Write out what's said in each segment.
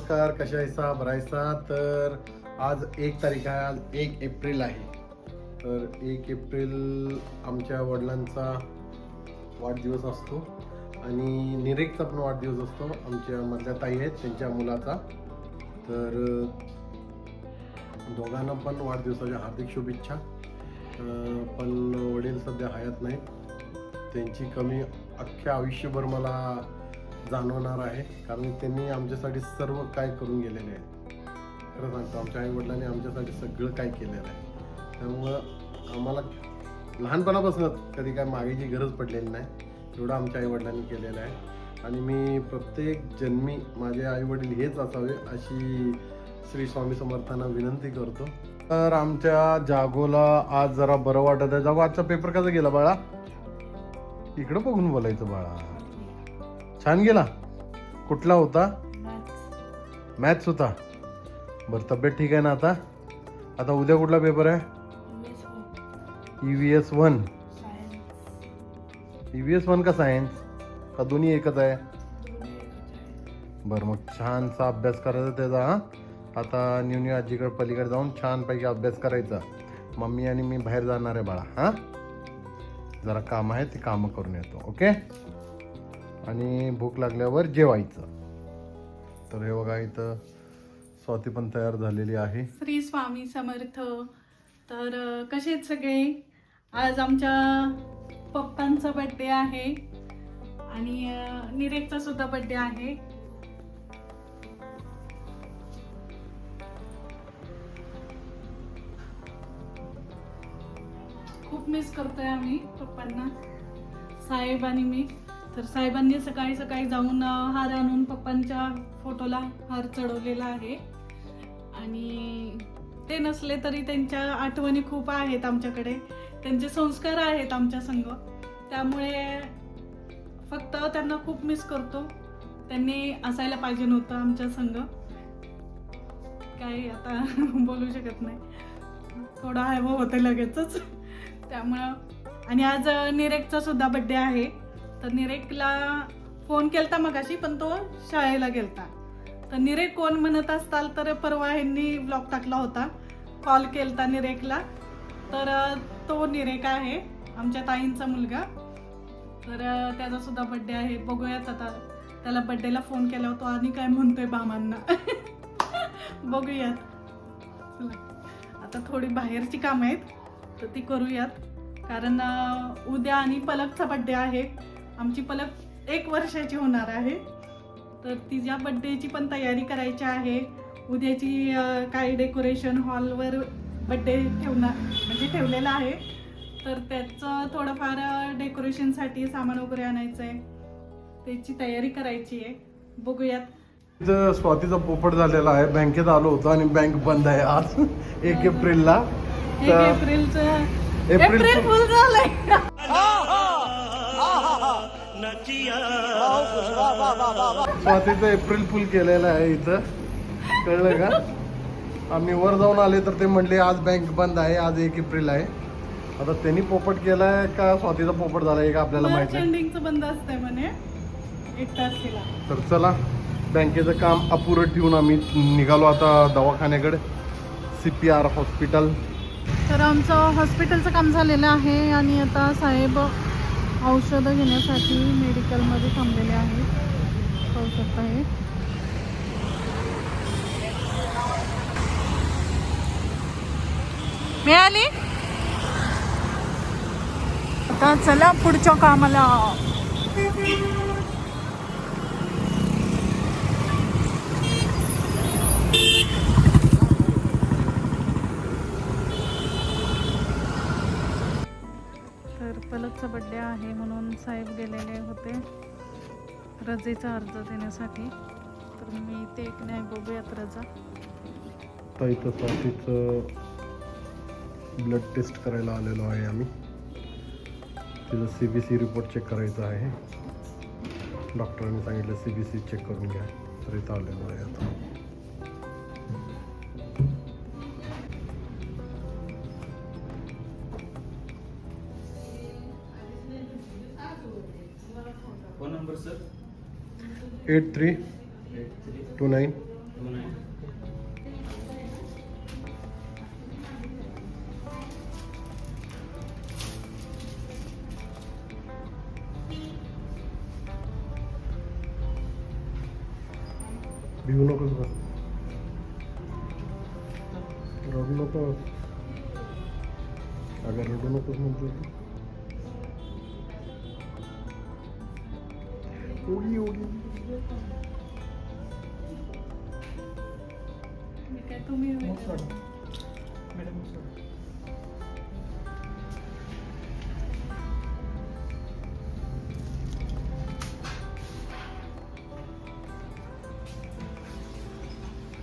नमस्कार कशा आहेसा? बरायसा तर आज एक तारीख आहे आज एक एप्रिल आहे. तर एक एप्रिल आमच्या वडिलांचा वाढदिवस असतो आणि निरेकचा पण वाढदिवस असतो. आमच्या मधल्या ताई आहेत त्यांच्या मुलाचा. तर दोघांना पण वाढदिवसाच्या हार्दिक शुभेच्छा. पण वडील सध्या हयात नाहीत. त्यांची कमी अख्ख्या आयुष्यभर मला जाणवणार आहे. कारण त्यांनी आमच्यासाठी सर्व काय करून गेलेले आहे खरं सांगतो आमच्या आईवडिलांनी आमच्यासाठी सगळं काय केलेलं आहे. त्यामुळं आम्हाला लहानपणापासूनच कधी काय मागेची गरज पडलेली नाही एवढं आमच्या आईवडिलांनी केलेलं आहे. आणि मी प्रत्येक जन्मी माझे आईवडील हेच असावे अशी श्री स्वामी समर्थांना विनंती करतो. तर आमच्या जागोला आज जरा बरं वाटत आहे. जागो आजचा पेपर कसा गेला बाळा? इकडं बघून बोलायचं बाळा. छान गेला. कुठला होता? मॅथ्स होता. बरं तब्येत ठीक आहे ना आता? आता उद्या कुठला पेपर आहे? E V S one E V S one का सायन्स का दोन्ही एकच आहे? बरं मग छानसा अभ्यास करायचा त्याचा हा? आता न्यू न्यू आजीकडे पलीकडे जाऊन छानपैकी अभ्यास करायचा. मम्मी आणि मी बाहेर जाणार आहे बाळा हां? जरा काम आहे ते कामं करून येतो ओके? आणि भूक लागल्यावर जेवायचं. तर हे बघा इथं स्वाती पण तयार झालेली आहे. श्री स्वामी समर्थ. तर कसे आहेत सगळे? आज आमच्या पप्पांचा बड्डे आहे. आणि निरेकचा सुद्धा बड्डे आहे. खूप मिस करतोय आम्ही पप्पांना. साहेब आणि मी. तर साहेबांनी सकाळी सकाळी जाऊन हार आणून पप्पांच्या फोटोला हार चढवलेला आहे. आणि ते नसले तरी त्यांच्या आठवणी खूप आहेत आमच्याकडे. त्यांचे संस्कार आहेत आमच्या संघ. त्यामुळे फक्त त्यांना खूप मिस करतो. त्यांनी असायला पाहिजे नव्हतं आमच्या संघ. काही आता बोलू शकत नाही. थोडं हवं होतं लगेचच. त्यामुळं आणि आज निरेकचा सुद्धा बड्डे आहे. तर निरेकला फोन केलता मगाशी पण तो शाळेला गेलता. तर निरेक कोण म्हणत असताल तर परवा ह्यांनी ब्लॉग टाकला होता. कॉल केलता निरेकला. तर तो निरेक आहे आमच्या ताईंचा मुलगा. तर त्याचा सुद्धा बड्डे आहे. बघूयात आता. त्याला बड्डेला फोन केला होतो. आणि काय म्हणतोय बामांना बघूयात. चला. आता थोडी बाहेरची कामं आहेत तर ती करूयात. कारण उद्या आणि पलकचा बड्डे आहे. आमची पलक एक वर्षाची होणार आहे. तर तिच्या बड्डेची पण तयारी करायची आहे उद्याची काय डेकोरेशन हॉलवर बड्डे ठेवणार म्हणजे ठेवलेलं आहे. तर त्याचं थोडंफार डेकोरेशनसाठी सामान वगैरे आणायचं आहे त्याची तयारी करायची आहे. बघूयात. स्वातीचा पोपट झालेला आहे. बँकेत आलो होतो आणि बँक बंद आहे आज एक एप्रिलला. एक तर एप्रिलचं एप्रिल एप्रिल फुल झालंय. स्वातीचं एप्रिल फुल केलेलं आहे इथं. कळलं का? आम्ही वर जाऊन आले तर ते म्हणले आज बँक बंद आहे आज एक एप्रिल आहे. आता त्यांनी पोपट केलाय का? स्वातीचा पोपट झालाय का आपल्याला माहिती बंद असतंय म्हणे. एक तारखेला. तर चला बँकेचं काम अपुरं ठेवून आम्ही निघालो आता दवाखान्याकडे. सी पी आर हॉस्पिटल तर आमचं हॉस्पिटलचं काम झालेलं आहे आणि आता साहेब औषधं घेण्यासाठी मेडिकलमध्ये थांबलेले आहेत. पाहू शकता हे. मिळाली? आता चला पुढच्या कामाला. साहेब गेलेले होते. रजेचा अर्ज देण्यासाठी. तर मी ते एक नाही बघूयात रजा. तर ब्लड टेस्ट करायला आलेलो आहे आम्ही. तिचं C B C report check करायचा आहे. डॉक्टरांनी सांगितलं सी बी सी चेक करून घ्या. तर इथं आलेलो आहे आता. Eight three two nine. भिवू नकोस बघ रडू नकोस. अगं रडू नकोस म्हणतो ओगी ओगी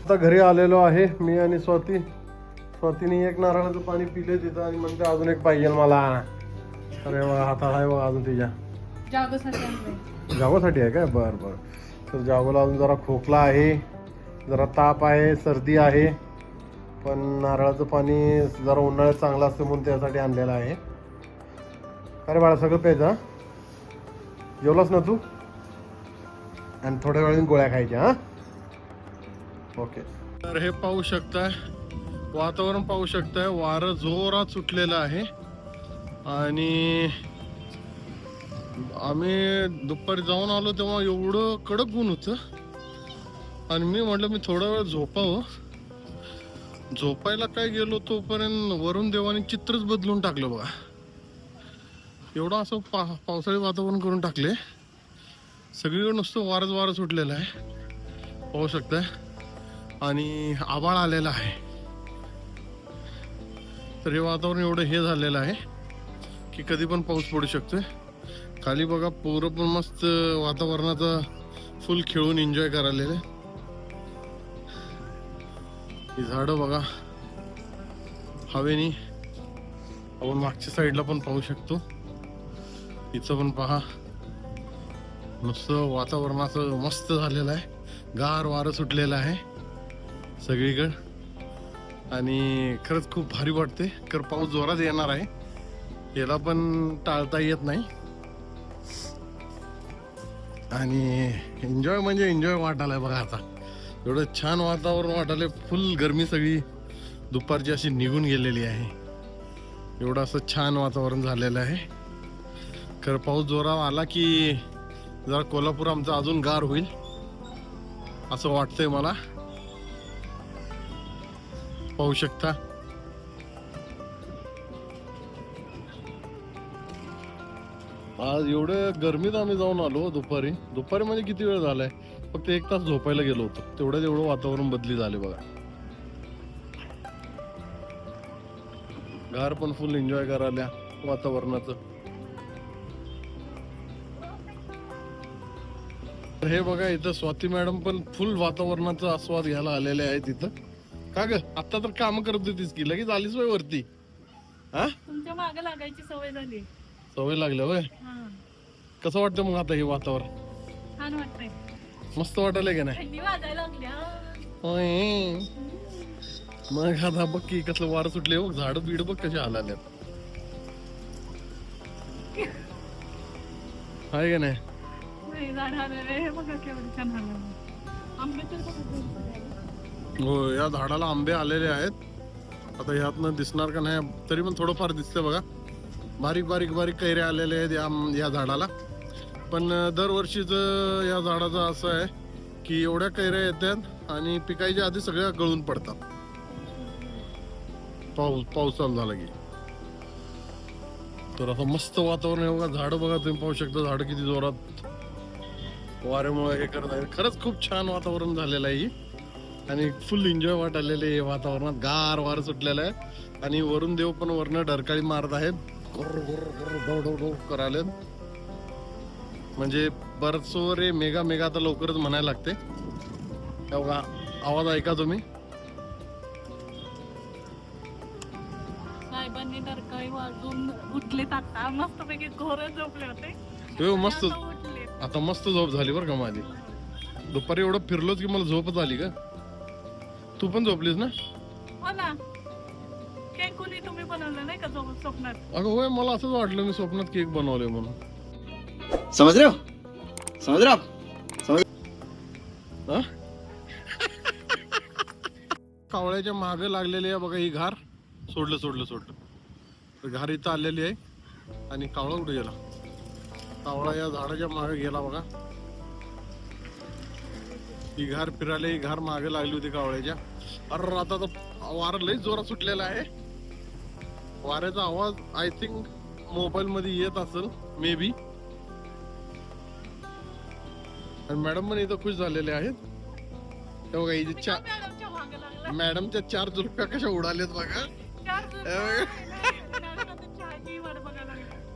आता घरी आलेलो आहे मी आणि स्वाती. स्वातीने एक नारळाचं पाणी पिले तिथं आणि म्हणते अजून एक पाहिजे मला. अरे वा हातात आहे बघा अजून तिच्या. जागोसाठी आहे काय? बर बर. तर जागोला अजून जरा खोकला आहे जरा ताप आहे सर्दी आहे पण नारळाचं पाणी जरा उन्हाळ्यात चांगलं असतं म्हणून त्यासाठी आणलेलं आहे. अरे बाळा सगळं प्यायचं जेवलास ना तू? आणि थोड्या वेळाने गोळ्या खायच्या हा? ओके. तर हे पाहू शकताय वातावरण पाहू शकताय वारं जोरात सुटलेलं आहे. आणि आम्ही दुपारी जाऊन आलो तेव्हा एवढं कडक ऊन होतं. आणि मी म्हटलं मी थोडा वेळ झोपावं. झोपायला काय गेलो तोपर्यंत वरुण देवाने चित्रच बदलून टाकलं बघा. एवढं असं पा पावसाळी वातावरण करून टाकले. सगळीकडे नुसतं वारच वारं सुटलेलं आहे. पाहू शकताय. आणि आभाळ आलेला आहे. तर हे वातावरण एवढं हे झालेलं आहे की कधी पण पाऊस पडू शकतोय. खाली बघा पोरं पण मस्त वातावरणाचा फुल खेळून एन्जॉय करायलेले. ही झाडं बघा हवेनी. आपण मागच्या साईडला पण पाहू शकतो. इथं पण पहा. नुसतं वातावरणाचं मस्त झालेलं आहे. गार वारं सुटलेलं आहे सगळीकडं. आणि खरंच खूप भारी वाटते कर पाऊस जोरात येणार आहे. याला पण टाळता येत नाही. आणि एन्जॉय म्हणजे एन्जॉय वाटायला बघा आता. एवढं छान वातावरण वाटायला फुल गरमी सगळी. दुपारची अशी निघून गेलेली आहे. एवढं असं छान वातावरण झालेलं आहे. खरं पाऊस जोराव आला की जरा कोल्हापूर आमचं अजून गार होईल. असं वाटतंय मला. पाहू शकता. आज एवढं गर्मीत आम्ही जाऊन आलो दुपारी. दुपारी म्हणजे किती वेळ झालाय? फक्त एक तास झोपायला गेलो होतो. तेवढ्यात एवढं वातावरण बदली झाले बघा. गार पण फुल एन्जॉय करायला वातावरणाचं. हे बघा इथं स्वाती मॅडम पण फुल वातावरणाचा आस्वाद घ्यायला आलेले आहेत इथं. का ग? आता तर काम करत होतीस की लगेच आलीच वय वरती. हा? तुमच्या मागे लागायची सवय झाली. सवय लागल्या वय हा. कसं वाटतं मग आता हे वातावरण? छान वाटतंय. मस्त वाटायला का नाही? थंडी वाजायला लागल्या होय. मग आता बघ की कसलं वारं सुटले बघ. झाड बीड बघ कशी हालाल्यात. आहे का नाही? हे बघा केवढे छान बघा. हो या झाडाला आंबे आलेले आहेत. आता ह्यातनं दिसणार का नाही तरी पण थोडंफार दिसतंय बघा. बारीक बारीक बारीक कैरे आलेले आहेत या या झाडाला. पण दरवर्षीचं या झाडाचं असं आहे की एवढ्या कैऱ्या येतात आणि पिकायच्या आधी सगळ्या गळून पडतात. पाऊस पाऊस चालू झाला की. तर असं मस्त वातावरण आहे बघा. झाडं बघा तुम्ही पाहू शकता. झाडं किती जोरात वाऱ्यामुळे हे करत आहे खरंच खूप छान वातावरण झालेलं आहे ही. आणि फुल एन्जॉय वाटायलेले आहे वातावरणात. गार वार सुटलेलं आहे. आणि वरून देव पण वरनं डरकाळी मारत आहेत. करायलेत म्हणजे बरसो रे मेगा मेगा आता लवकरच म्हणायला लागते. बघा आवाज ऐका तुम्ही. साहेबांनी डरकाळी वाजून उठले आता. मस्त पैकी घोर झोपले होते. हो मस्त. आता उठले. आता मस्त झोप झाली बरं का माझी. दुपारी एवढं फिरलोच की मला झोपच आली का? तू पण झोपलीस ना? हो ना. कुणी तुम्ही बनवलं नाही का स्वप्नात? अगं होय मला असंच वाटलं मी स्वप्नात केक बनवले म्हणून. समझ रहे हो समझ रहे हो आप हा? कावळ्याच्या मागे लागलेली आहे बघा ही घार. सोडलं सोडलं सोडलं. तर घार इथं आलेली आहे आणि कावळा कुठे गेला? कावळा या झाडाच्या मागे गेला बघा. ही घार फिरायला ही घार मागे लागली होती कावळ्याच्या. अरे आता तर वारा लई जोरात सुटलेला आहे. वाऱ्याचा आवाज आय थिंक मोबाईल मध्ये येत असेल मे बी आणि मॅडम पण इथं खुश झालेले आहेत. ते बघा इथे चा मॅडमच्या चार जुलफ्या कशा उडाल्यात बघा. चार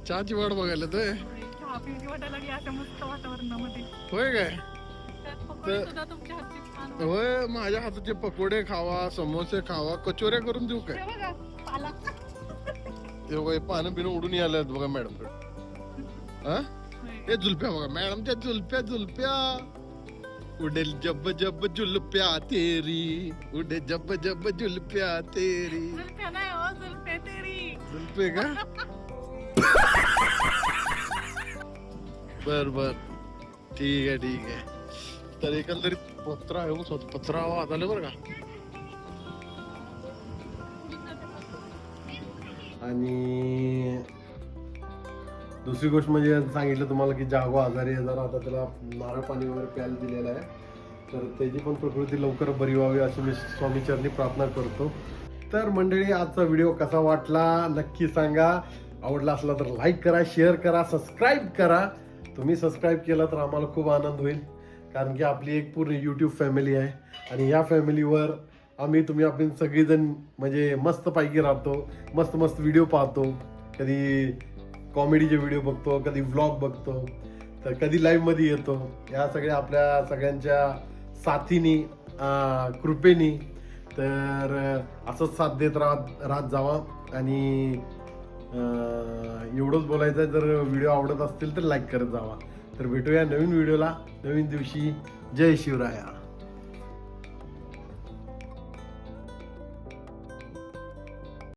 चहाची वाट बघायला तर होय? काय. होय माझ्या हाताचे पकोडे खावा समोसे खावा कचोऱ्या करून देऊ काय? ते बघा हे पानं बिनं उडून आल्यात बघा मॅडमकडे हा? हे जुलप्या बघा मॅडमच्या जुलप्या जुलप्या उडे जब जब जुलप्या तेरी उडे जब जब जुलप्या तेरी. नाही हो जुल्फे तेरी. जुलपे का? बर बर. ठीक आहे ठीक आहे. तर एकंदरीत पत्रा आहे हो, स्वतः पत्रा आवाज आलं बरं का? आणि दुसरी गोष्ट म्हणजे सांगितलं तुम्हाला की जागो आजारी आहे जरा आता त्याला नारळ पाणी वगैरे प्यायला दिलेलं आहे तर त्याची पण प्रकृती लवकर बरी व्हावी अशी मी स्वामीचरणी प्रार्थना करतो. तर मंडळी आजचा व्हिडिओ कसा वाटला नक्की सांगा. आवडला असला तर लाईक करा शेअर करा सबस्क्राईब करा. तुम्ही सबस्क्राईब केला तर आम्हाला खूप आनंद होईल कारण की आपली एक पूर्ण यूट्यूब फॅमिली आहे. आणि या फॅमिलीवर आम्ही तुम्ही आपण सगळेजण म्हणजे मस्तपैकी राहतो मस्त मस्त व्हिडिओ पाहतो. कधी कॉमेडीचे व्हिडिओ बघतो कधी व्लॉग बघतो तर कधी लाईव्हमध्ये येतो. या सगळ्या आपल्या सगळ्यांच्या साथीनी कृपेनी तर असंच साथ देत राहत राहत जावा. आणि एवढंच बोलायचं आहे जर व्हिडिओ आवडत असतील तर लाईक करत जावा. तर भेटूया नवीन व्हिडिओला नवीन दिवशी. जय शिवराया.